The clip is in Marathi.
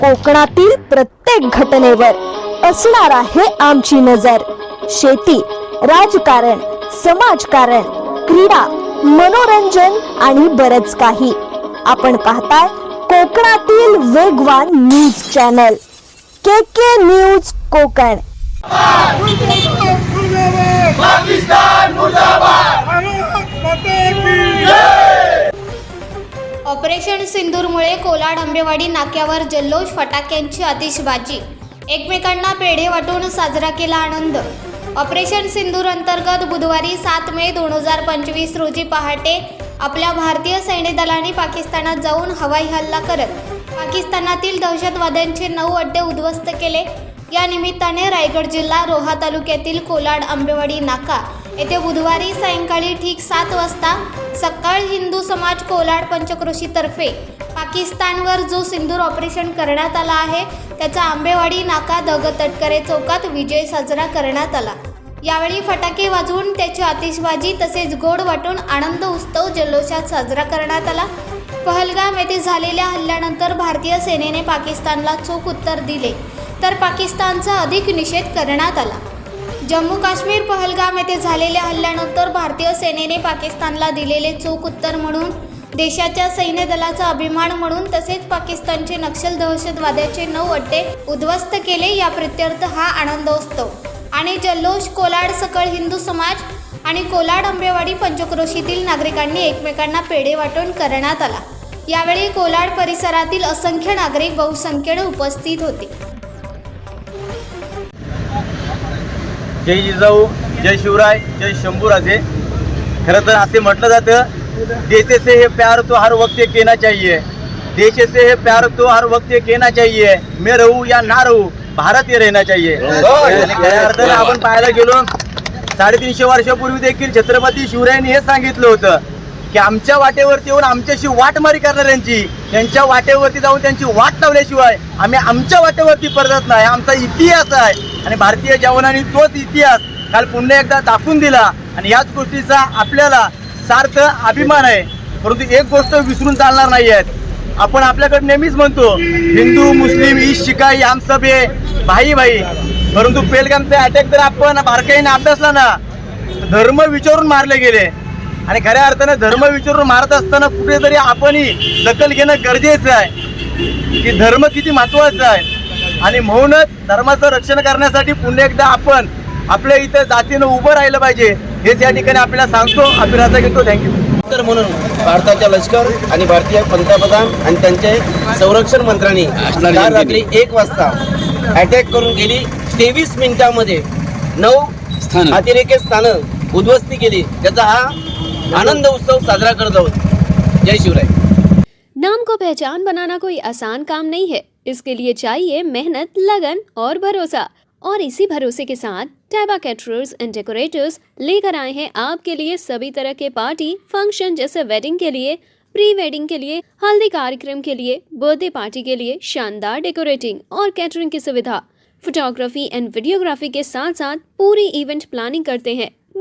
कोकणातील प्रत्येक घटनेवर असणार आहे आमची नजर. शेती राजकारण समाजकारण क्रीडा मनोरंजन आणि बरच काही. आपण पाहताय कोकणातील वेगवान news channel. K K news Konkan. Operation सिंदूरमुळे Kolad Ambewadi नाक्यावर जल्लोष फटाक्यांची आतिषबाजी एकमेकांना पेढे वाटून साजरा केला आनंद. ऑपरेशन सिंदूर अंतर्गत बुधवारी सात मे दोन हजार पंचवीस रोजी पहाटे आपल्या भारतीय सैन्य दलाने पाकिस्तानात जाऊन हवाई हल्ला करत पाकिस्तानातील दहशतवाद्यांचे नऊ अड्डे उद्ध्वस्त केले. या निमित्ताने रायगड जिल्हा रोहा तालुक्यातील कोलाड आंबेवाडी नाका येथे बुधवारी सायंकाळी ठीक सात वाजता सकाळ हिंदू समाज कोलाड पंचक्रोशीतर्फे पाकिस्तानवर जो सिंदूर ऑपरेशन करण्यात आला आहे त्याचा आंबेवाडी नाका दग तटकरे चौकात विजय साजरा करण्यात आला. यावेळी फटाके वाजवून त्याची आतिषबाजी तसेच गोड वाटून आनंद उत्सव जल्लोषात साजरा करण्यात आला. पहलगाम येथे झालेल्या हल्ल्यानंतर भारतीय सेनेने पाकिस्तानला चोख उत्तर दिले. तर पाकिस्तानचा अधिक निषेध करण्यात आला. जम्मू काश्मीर पहलगाम येथे झालेल्या हल्ल्यानंतर भारतीय सेनेने पाकिस्तानला दिलेले चोख उत्तर म्हणून देशाच्या सैन्य दलाचा अभिमान म्हणून तसेच पाकिस्तानचे नक्षल दहशतवाद्याचे नऊ अड्डे उद्ध्वस्त केले या प्रत्यर्थ हा आनंदोत्सव. आणि जल्लोष कोलाड सकळ हिंदू समाज आणि कोलाड आंबेवाडी पंचक्रोशीतील नागरिकांनी एकमेकांना पेढे वाटून करण्यात आला. यावेळी कोलाड परिसरातील असंख्य नागरिक बहुसंख्येने उपस्थित होते. जय जिजाऊ जय शिवराय जय शंभूराजे. खरं तर असे म्हटलं जातं देश से है प्यार तो हर वक्त ये कहना चाहिए. देश से है प्यार तो हर वक्त ये कहना चाहिए. मैं रहू या ना रहू भारत ये रहना चाहिए. खऱ्या अर्थानं आपण पाहायला गेलो साडेतीनशे वर्षापूर्वी देखील छत्रपती शिवरायांनी हेच सांगितलं होतं. की आमच्या वाटेवरती येऊन आमच्याशी वाटमारी करणाऱ्यांची त्यांच्या वाटेवरती जाऊन त्यांची वाट लावल्याशिवाय आम्ही आमच्या वाटेवरती परतत नाही. आमचा इतिहास आहे. आणि भारतीय जवानांनी तोच इतिहास काल पुन्हा एकदा दाखवून दिला. आणि याच गोष्टीचा आपल्याला सार्थ अभिमान आहे. परंतु एक गोष्ट विसरून चालणार नाही आहेत आपण आपल्याकडे नेहमीच म्हणतो हिंदू मुस्लिम ईश शिकाई आम सब हे भाई भाई. परंतु पेलगामचा अटॅक जर आपण बारकाईने अभ्यासला ना. धर्म विचारून मारले गेले. आणि खऱ्या अर्थानं धर्म विचारून मारत असताना कुठेतरी आपणही दखल घेणं गरजेचं आहे. की धर्म किती महत्त्वाचा आहे. आणि म्हणूनच धर्माचं रक्षण करण्यासाठी पुन्हा एकदा आपण आपल्या इथं जातीनं उभं राहिलं पाहिजे. हेच या ठिकाणी आपल्याला सांगतो. अभिराजा घेतो. थँक्यू तर म्हणून भारताच्या लष्कर आणि भारतीय पंतप्रधान आणि त्यांचे संरक्षण मंत्र्यांनी काल रात्री एक वाजता अटॅक करून गेली. तेवीस मिनिटांमध्ये नऊ अतिरेकी स्थानं उद्ध्वस्ती केली. त्याचा हा आनंद उत्सव साजरा करत आहोत. जय शिवराय. नाम को पहचान बनाना कोई आसान काम नहीं है। इसके लिए चाहिए मेहनत, लगन और भरोसा। और इसी भरोसे के साथ टैबा कैटरर्स एंड डेकोरेटर्स लेकर आए हैं आपके लिए सभी तरह के पार्टी फ़ंक्शन जैसे वेडिंग के लिए प्री वेडिंग के लिए, हल्दी कार्यक्रम के लिए बर्थडे पार्टी के लिए शानदार डेकोरेटिंग और कैटरिंग की सुविधा। फोटोग्राफी एंड वीडियोग्राफी के साथ साथ पूरी इवेंट प्लानिंग करते हैं।